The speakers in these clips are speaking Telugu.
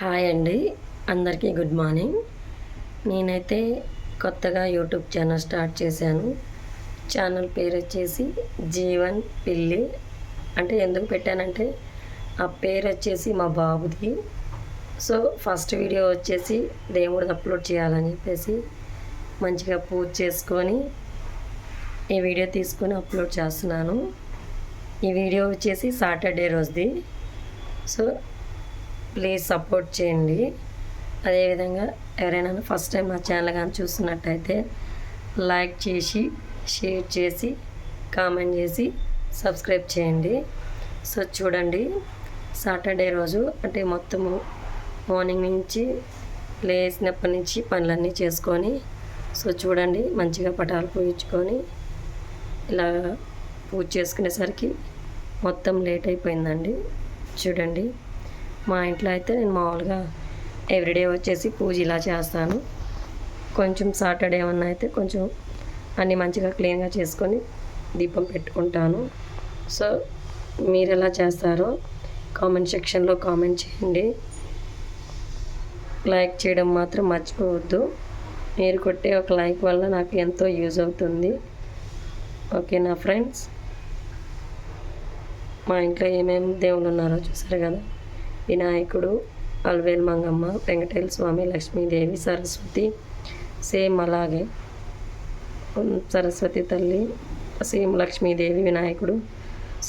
హాయ్ అండి. అందరికీ గుడ్ మార్నింగ్. నేనైతే కొత్తగా యూట్యూబ్ ఛానల్ స్టార్ట్ చేశాను. ఛానల్ పేరు వచ్చేసి జీవన్ పిల్లి. అంటే ఎందుకు పెట్టానంటే ఆ పేరు వచ్చేసి మా బాబుది. సో ఫస్ట్ వీడియో వచ్చేసి దేవుడిది అప్లోడ్ చేయాలని చెప్పేసి మంచిగా పూజ చేసుకొని ఈ వీడియో తీసుకొని అప్లోడ్ చేస్తున్నాను. ఈ వీడియో వచ్చేసి సాటర్డే రోజుది. సో ప్లీజ్ సపోర్ట్ చేయండి. అదేవిధంగా ఎవరైనా ఫస్ట్ టైం మా ఛానల్ కానీ చూస్తున్నట్టయితే లైక్ చేసి షేర్ చేసి కామెంట్ చేసి సబ్స్క్రైబ్ చేయండి. సో చూడండి సాటర్డే రోజు అంటే మొత్తము మార్నింగ్ నుంచి లేచినప్పటి నుంచి పనులన్నీ చేసుకొని సో చూడండి మంచిగా పటాలు పూయించుకొని ఇలా పూజ చేసుకునేసరికి మొత్తం లేట్ అయిపోయిందండి. చూడండి. మా ఇంట్లో అయితే నేను మామూలుగా ఎవ్రీడే వచ్చేసి పూజ ఇలా చేస్తాను. కొంచెం సాటర్డే ఏమన్నా అయితే కొంచెం అన్నీ మంచిగా క్లీన్గా చేసుకొని దీపం పెట్టుకుంటాను. సో మీరు ఎలా చేస్తారో కామెంట్ సెక్షన్లో కామెంట్ చేయండి. లైక్ చేయడం మాత్రం మర్చిపోవద్దు. మీరు కొట్టే ఒక లైక్ వల్ల నాకు ఎంతో యూజ్ అవుతుంది. ఓకేనా ఫ్రెండ్స్ మా ఇంట్లో ఏమేమి దేవుళ్ళు ఉన్నారో చూసారు కదా? వినాయకుడు అల్వేల్ మంగమ్మ వెంకటేశ్వర స్వామి లక్ష్మీదేవి సరస్వతి సేమ్ అలాగే సరస్వతి తల్లి సేమ్ లక్ష్మీదేవి వినాయకుడు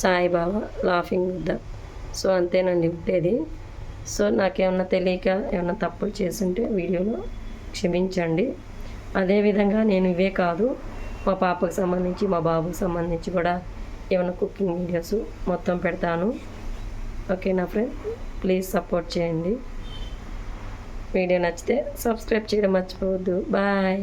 సాయిబాబా లాఫింగ్ బుద్ధ. సో అంతేనండి ఉండేది. సో నాకేమన్నా తెలియక ఏమన్నా తప్పులు చేసుంటే వీడియోలో క్షమించండి. అదేవిధంగా నేను ఇవే కాదు మా పాపకు సంబంధించి మా బాబుకి సంబంధించి కూడా ఏమైనా కుకింగ్ వీడియోస్ మొత్తం పెడతాను. ఓకేనా ఫ్రెండ్ ప్లీజ్ సపోర్ట్ చేయండి. వీడియో నచ్చితే సబ్స్క్రైబ్ చేయడం మర్చిపోవద్దు. బాయ్.